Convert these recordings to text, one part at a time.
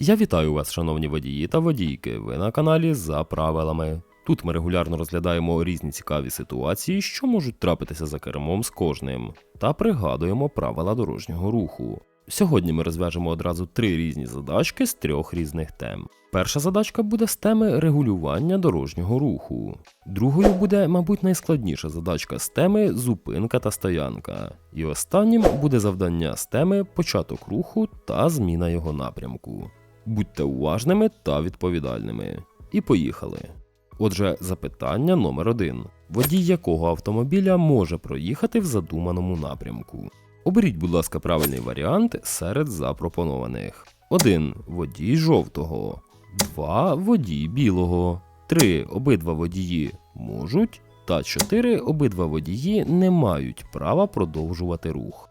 Я вітаю вас, шановні водії та водійки. Ви на каналі за правилами. Тут ми регулярно розглядаємо різні цікаві ситуації, що можуть трапитися за кермом з кожним, та пригадуємо правила дорожнього руху. Сьогодні ми розв'яжемо одразу три різні задачки з трьох різних тем. Перша задачка буде з теми регулювання дорожнього руху. Другою буде, мабуть, найскладніша задачка з теми зупинка та стоянка. І останнім буде завдання з теми початок руху та зміна його напрямку. Будьте уважними та відповідальними. І поїхали. Отже, запитання номер один: водій якого автомобіля може проїхати в задуманому напрямку? Оберіть, будь ласка, правильний варіант серед запропонованих: 1. Водій жовтого, 2. Водій білого, 3. Обидва водії можуть, та 4. Обидва водії не мають права продовжувати рух.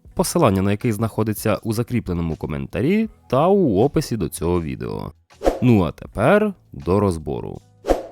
посилання на який знаходиться у закріпленому коментарі та у описі до цього відео. Ну а тепер до розбору.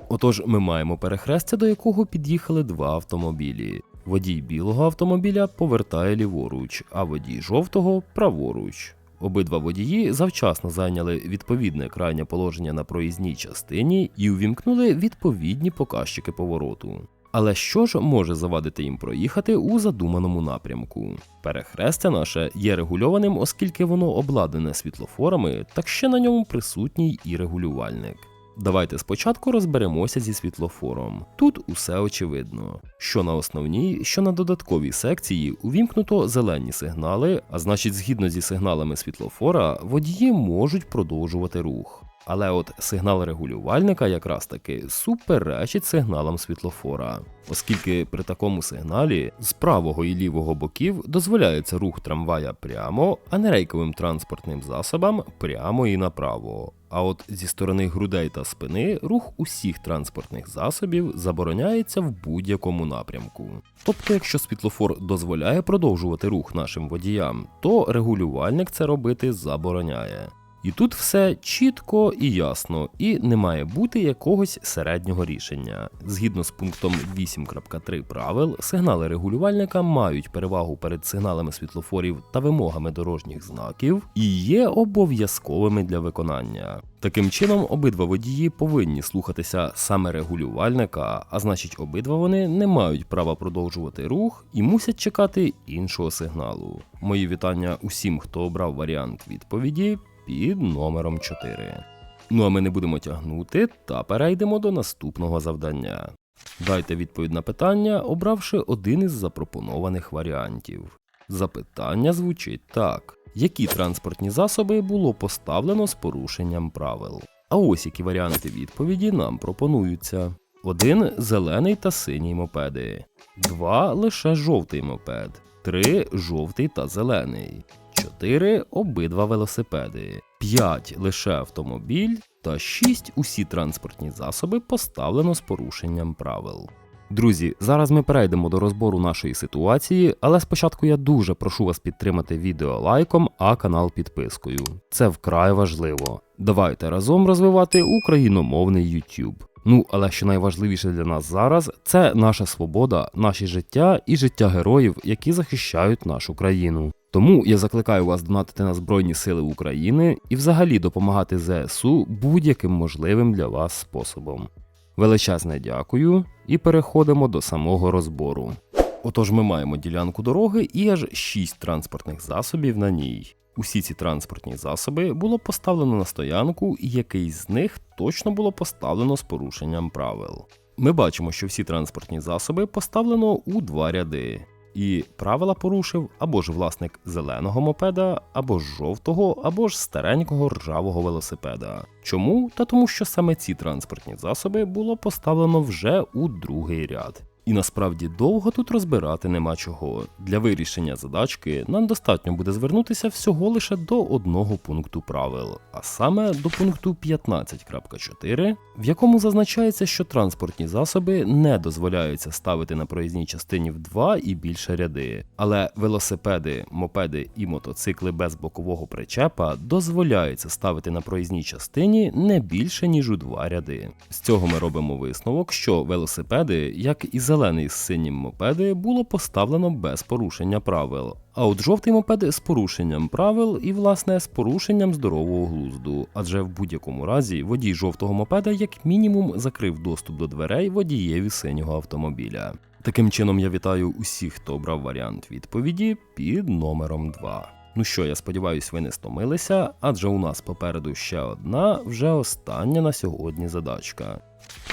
Отож, ми маємо перехрестя, до якого під'їхали два автомобілі. Водій білого автомобіля повертає ліворуч, а водій жовтого праворуч. Обидва водії завчасно зайняли відповідне крайнє положення на проїзній частині і увімкнули відповідні показчики повороту. Але що ж може завадити їм проїхати у задуманому напрямку? Перехрестя наше є регульованим, оскільки воно обладнане світлофорами, так ще на ньому присутній і регулювальник. Давайте спочатку розберемося зі світлофором. Тут усе очевидно. Що на основній, що на додатковій секції увімкнуто зелені сигнали, а значить, згідно зі сигналами світлофора, водії можуть продовжувати рух. Але от сигнал регулювальника якраз таки суперечить сигналам світлофора, оскільки при такому сигналі з правого і лівого боків дозволяється рух трамвая прямо, а не рейковим транспортним засобам прямо і направо. А от зі сторони грудей та спини рух усіх транспортних засобів забороняється в будь-якому напрямку. Тобто, якщо світлофор дозволяє продовжувати рух нашим водіям, то регулювальник це робити забороняє. І тут все чітко і ясно, і не має бути якогось середнього рішення. Згідно з пунктом 8.3 правил, сигнали регулювальника мають перевагу перед сигналами світлофорів та вимогами дорожніх знаків і є обов'язковими для виконання. Таким чином, обидва водії повинні слухатися саме регулювальника, а значить, обидва вони не мають права продовжувати рух і мусять чекати іншого сигналу. Мої вітання усім, хто обрав варіант відповіді під номером 4. Ну а ми не будемо тягнути та перейдемо до наступного завдання. Дайте відповідь на питання, обравши один із запропонованих варіантів. Запитання звучить так: які транспортні засоби було поставлено з порушенням правил? А ось які варіанти відповіді нам пропонуються: 1. Зелений та синій мопеди, 2. Лише жовтий мопед, 3. Жовтий та зелений, 4 обидва велосипеди, 5 лише автомобіль та 6 усі транспортні засоби поставлено з порушенням правил. Друзі, зараз ми перейдемо до розбору нашої ситуації, але спочатку я дуже прошу вас підтримати відео лайком, а канал підпискою. Це вкрай важливо. Давайте разом розвивати україномовний YouTube. Ну, але що найважливіше для нас зараз, це наша свобода, наші життя і життя героїв, які захищають нашу країну. Тому я закликаю вас донатити на Збройні Сили України і взагалі допомагати ЗСУ будь-яким можливим для вас способом. Величезне дякую і переходимо до самого розбору. Отож, ми маємо ділянку дороги і аж 6 транспортних засобів на ній. Усі ці транспортні засоби було поставлено на стоянку, і якийсь з них точно було поставлено з порушенням правил. Ми бачимо, що всі транспортні засоби поставлено у два ряди. І правила порушив або ж власник зеленого мопеда, або ж жовтого, або ж старенького ржавого велосипеда. Чому? Та тому, що саме ці транспортні засоби було поставлено вже у другий ряд. І насправді довго тут розбирати нема чого. Для вирішення задачки нам достатньо буде звернутися всього лише до одного пункту правил, а саме до пункту 15.4, в якому зазначається, що транспортні засоби не дозволяються ставити на проїзній частині в два і більше ряди, але велосипеди, мопеди і мотоцикли без бокового причепа дозволяється ставити на проїзній частині не більше ніж у два ряди. З цього ми робимо висновок, що велосипеди, як і зелений з синім мопеди, було поставлено без порушення правил. А от жовтий мопед з порушенням правил і, власне, з порушенням здорового глузду, адже в будь-якому разі водій жовтого мопеда як мінімум закрив доступ до дверей водієві синього автомобіля. Таким чином я вітаю усіх, хто обрав варіант відповіді під номером 2. Ну що, я сподіваюся, ви не стомилися, адже у нас попереду ще одна, вже остання на сьогодні задачка.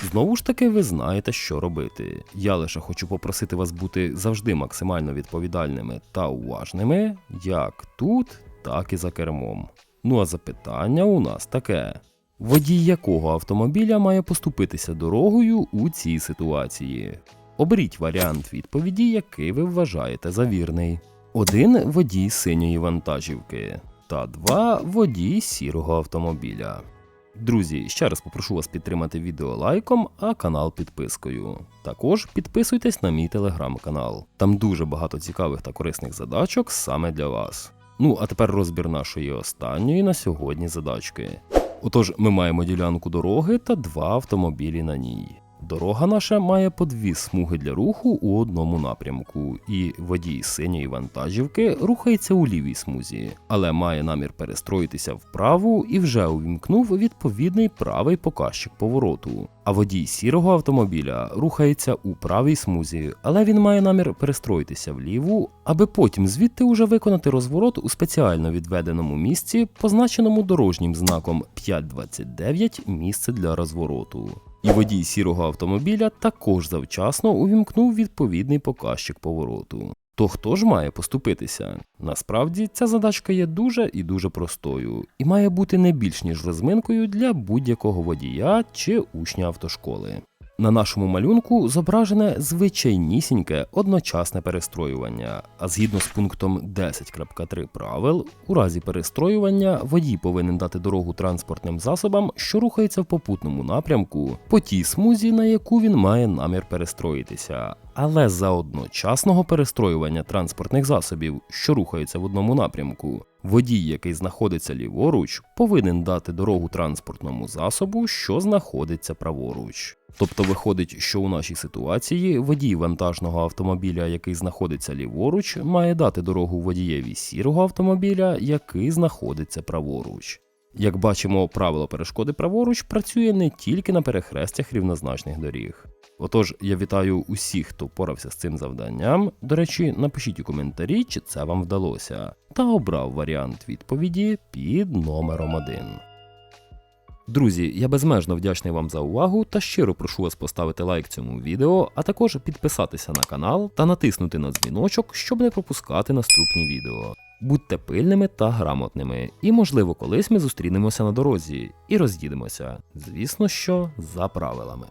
Знову ж таки, ви знаєте, що робити. Я лише хочу попросити вас бути завжди максимально відповідальними та уважними, як тут, так і за кермом. Ну а запитання у нас таке: водій якого автомобіля має поступитися дорогою у цій ситуації? Оберіть варіант відповіді, який ви вважаєте за вірний. Один водій синьої вантажівки та два водій сірого автомобіля. Друзі, ще раз попрошу вас підтримати відео лайком, а канал підпискою. Також підписуйтесь на мій телеграм-канал. Там дуже багато цікавих та корисних задачок саме для вас. Ну а тепер розбір нашої останньої на сьогодні задачки. Отож, ми маємо ділянку дороги та два автомобілі на ній. Дорога наша має по дві смуги для руху у одному напрямку, і водій синьої вантажівки рухається у лівій смузі, але має намір перестроїтися в праву і вже увімкнув відповідний правий показчик повороту. А водій сірого автомобіля рухається у правій смузі, але він має намір перестроїтися в ліву, аби потім звідти уже виконати розворот у спеціально відведеному місці, позначеному дорожнім знаком 529 місце для розвороту. І водій сірого автомобіля також завчасно увімкнув відповідний показчик повороту. То хто ж має поступитися? Насправді ця задачка є дуже і дуже простою, і має бути не більш ніж розминкою для будь-якого водія чи учня автошколи. На нашому малюнку зображене звичайнісіньке одночасне перестроювання, а згідно з пунктом 10.3 правил, у разі перестроювання водій повинен дати дорогу транспортним засобам, що рухаються в попутному напрямку, по тій смузі, на яку він має намір перестроїтися. Але за одночасного перестроювання транспортних засобів, що рухаються в одному напрямку, водій, який знаходиться ліворуч, повинен дати дорогу транспортному засобу, що знаходиться праворуч. Тобто виходить, що у нашій ситуації водій вантажного автомобіля, який знаходиться ліворуч, має дати дорогу водієві сірого автомобіля, який знаходиться праворуч. Як бачимо, правило перешкоди праворуч працює не тільки на перехрестях рівнозначних доріг. Отож, я вітаю усіх, хто впорався з цим завданням. До речі, напишіть у коментарі, чи це вам вдалося, та обрав варіант відповіді під номером 1. Друзі, я безмежно вдячний вам за увагу та щиро прошу вас поставити лайк цьому відео, а також підписатися на канал та натиснути на дзвіночок, щоб не пропускати наступні відео. Будьте пильними та грамотними, і, можливо, колись ми зустрінемося на дорозі і роз'їдемося. Звісно, що за правилами.